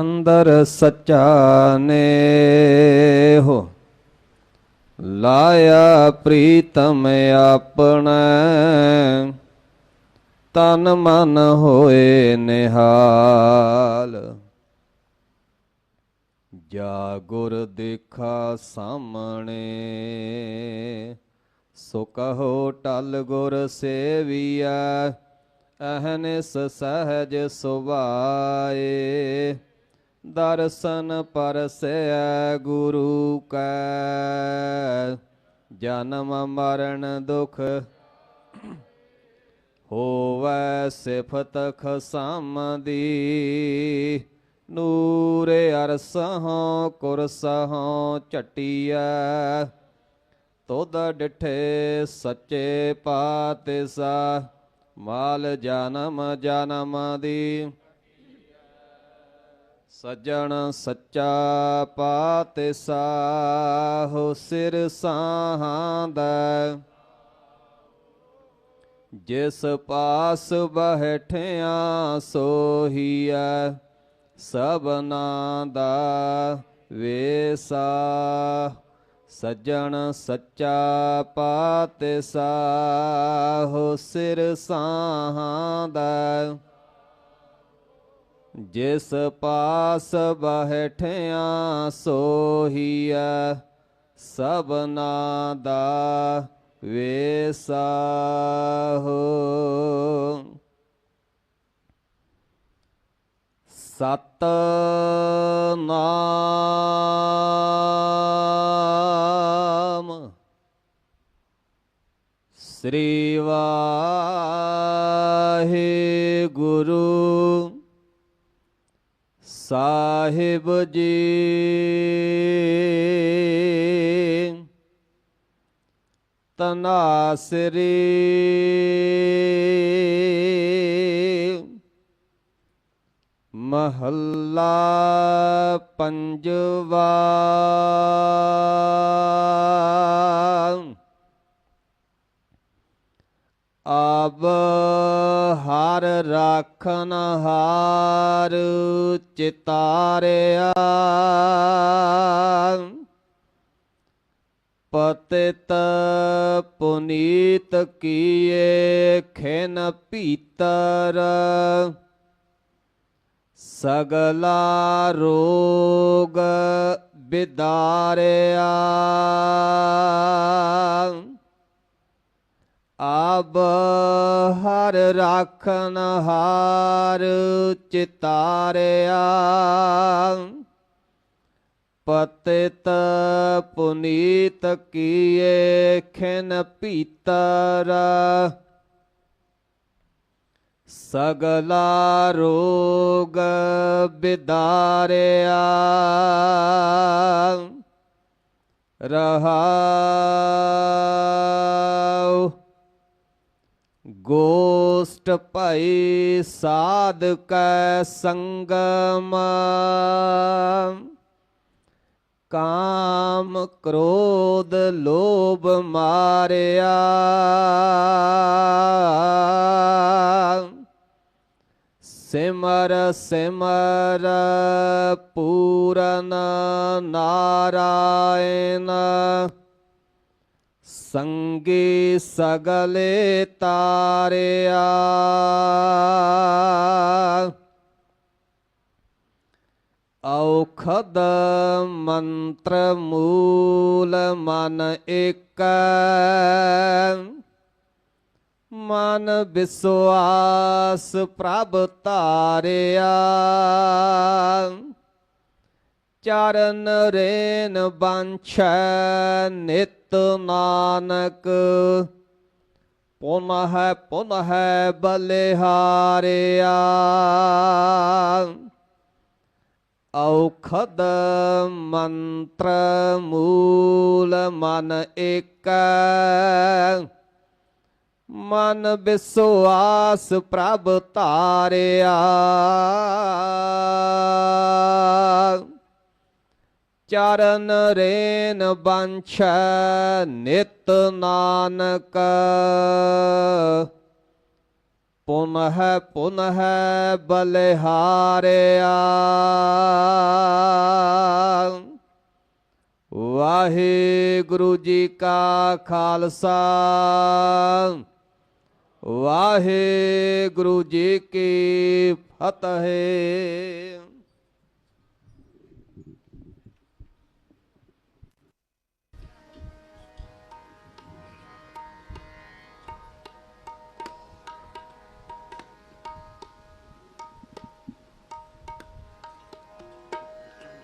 ਅੰਦਰ ਸੱਚਾ ਨੇ ਹੋ ਲਾਇਆ ਪ੍ਰੀਤਮ ਆਪਣਾ। ਤਨ ਮਨ ਹੋਏ ਨਿਹਾਲ। ਜਾ ਗੁਰ ਦੇਖਾ ਸਾਹਮਣੇ। ਸੋ ਕਹੋ ਟਲ ਗੁਰ ਸੇਵੀਐ। ਅਹਨਿਸ ਸਹਜ ਸੁਭਾਏ। ਦਰਸ਼ਨ ਪਰਸੈ ਗੁਰੂ ਕੈ। ਜਨਮ ਮਰਨ ਦੁਖ ਹੋਵੈ ਸਿਫਤ ਖਸਮਦੀ। ਨੂਰ ਅਰਸਹੋਂ ਕੁਰਸਹੋਂ ਝਟੀਐ। ਤੋਦ ਡਿਠੇ ਸੱਚੇ ਪਾਤਿਸਾ ਮਾਲ ਜਨਮ ਜਨਮ ਦੀ। ਸੱਜਣ ਸੱਚਾ ਪਾਤਿਸਾ ਹੋ ਸਿਰ ਸਾਹਾਂ ਦਾ। ਜਿਸ ਪਾਸ ਬਹਿਠਿਆ ਸੋਹੀਐ ਸਭਨਾ ਦਾ ਵੇਸਾ। ਸੱਜਣ ਸੱਚਾ ਪਾਤਿਸਾ ਹੋ ਸਿਰ ਸਾਹਾਂ ਦਾ। ਜਿਸ ਪਾਸ ਬਹਿਠਿਆ ਸੋਹੀਐ ਸਭਨਾ ਦਾ ਵੇਸਾ ਹੋ। ਸਤ ਨਾਮ ਸ੍ਰੀ ਵਾਹਿਗੁਰੂ। ਸਾਹਿਬ ਜੀ। ਤਨਾਸਰੀ। ਮਹੱਲਾ ਪੰਜਵਾ। ਆਬ ਹਰ ਰਾਖਨ ਹਾਰ ਚਿਤਾਰਿਆ। ਪਤਿਤ ਪੁਨੀਤ ਕੀਏ ਖਿਨ ਭੀਤਰ। ਸਗਲਾ ਰੋਗ ਬਿਦਾਰਿਆ। ਆਬ ਹਰ ਰਾਖਨ ਹਾਰ ਚਿਤਾਰਿਆ। ਪਤਿਤ ਪੁਨੀਤ ਕੀਏ ਖਿਨ ਭੀਤਰ। ਸਗਲਾ ਰੋਗ ਬਿਦਾਰਿਆ। ਰਹਾਉ ਗੋਸਟ ਭਈ ਸਾਧ ਸੰਗਮ। ਕਾਮ ਕ੍ਰੋਧ ਲੋਭ ਮਾਰਿਆ। ਸਿਮਰ ਸਿਮਰ ਪੂਰਨ ਨਾਰਾਇਣ। ਸੰਗੀ ਸਗਲੇ ਤਾਰਿਆ। ਔਖਦ ਮੰਤਰ ਮੂਲ ਮਨ ਏਕ। ਮਨ ਵਿਸਵਾਸ ਪ੍ਰਭ ਤਾਰਿਆ ਚਰਨ ਰੇਨ ਬੰਛੈ ਨਿਤ ਨਾਨਕ। ਪੁਨਹ ਪੁਨਹ ਬਲਿਹਾਰਿਆ। ਔਖਦ ਮੰਤਰ ਮੂਲ ਮਨ ਏਕ। ਮਨ ਵਿਸਵਾਸ ਪ੍ਰਭ ਧਾਰਿਆ। ਚਰਨ ਰੇਨ ਬੰਛੈ ਨਿਤ ਨਾਨਕ ਪੁਨਹ ਪੁਨਹ ਬਲਿਹਾਰਿਆ ਵਾਹਿਗੁਰੂ ਜੀ ਕਾ ਖਾਲਸਾ ਵਾਹਿਗੁਰੂ ਜੀ ਕੀ ਫਤਿਹ